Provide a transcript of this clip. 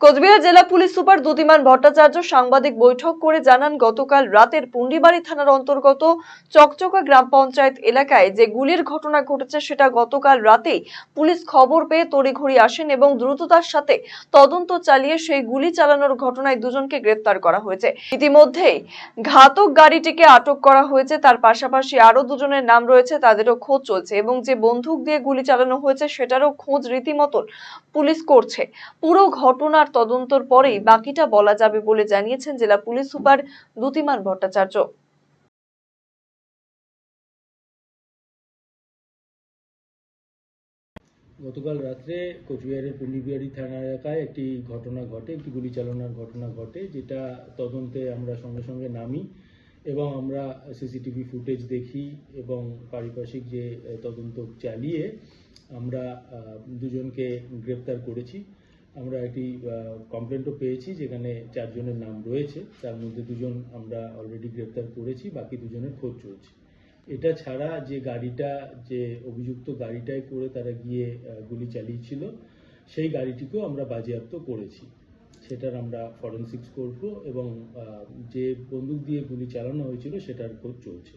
কোচবিহার জেলা police super Dyutiman Bhattacharya সাংবাদিক বৈঠক করে জানান, গতকাল রাতের পুন্ডিবাড়ি থানার অন্তর্গত চকচকা গ্রাম পঞ্চায়েত এলাকায় যে গুলির ঘটনা ঘটেছে সেটা গতকাল রাতেই পুলিশ খবর পেয়ে তড়িঘড়ি আসেন এবং দ্রুততার সাথে তদন্ত চালিয়ে সেই গুলি চালানোর ঘটনায় দুজনকে গ্রেপ্তার করা হয়েছে। ইতিমধ্যেই ঘাতক গাড়িটিকে আটক করা হয়েছে, তার পাশাপাশি আরও দুজনের নাম রয়েছে, তাদেরও খোঁজ চলছে এবং যে বন্দুক দিয়ে গুলি চালানো হয়েছে সেটারও খোঁজ রীতিমতন পুলিশ করছে। পুরো ঘটনার তদন্তর পরেই বাকিটা বলা যাবে বলে জানিয়েছেন জেলা পুলিশ সুপার দুতিমান ভট্টাচার্য। গতকাল রাত্রে কোচবিহারের পুন্ডিবিহারি থানা এলাকায় একটি ঘটনা ঘটে, একটি গুলি চালনার ঘটনা ঘটে, যেটা তদন্তে আমরা সঙ্গে সঙ্গে নামি এবং আমরা সিসিটিভি ফুটেজ দেখি এবং পারিপার্শ্বিক যে তদন্ত চালিয়ে আমরা দুজনকে গ্রেপ্তার করেছি। আমরা একটি কমপ্লেন্টও পেয়েছি যেখানে চারজনের নাম রয়েছে। তার মধ্যে দুজন আমরা অলরেডি গ্রেপ্তার করেছি, বাকি দুজনের খোঁজ চলছে। এটা ছাড়া যে গাড়িটা, যে অভিযুক্ত গাড়িটায় করে তারা গিয়ে গুলি চালিয়েছিল, সেই গাড়িটিকেও আমরা বাজেয়াপ্ত করেছি। সেটার আমরা ফরেন্সিক্স করব এবং যে বন্দুক দিয়ে গুলি চালানো হয়েছিল সেটার খোঁজ চলছে।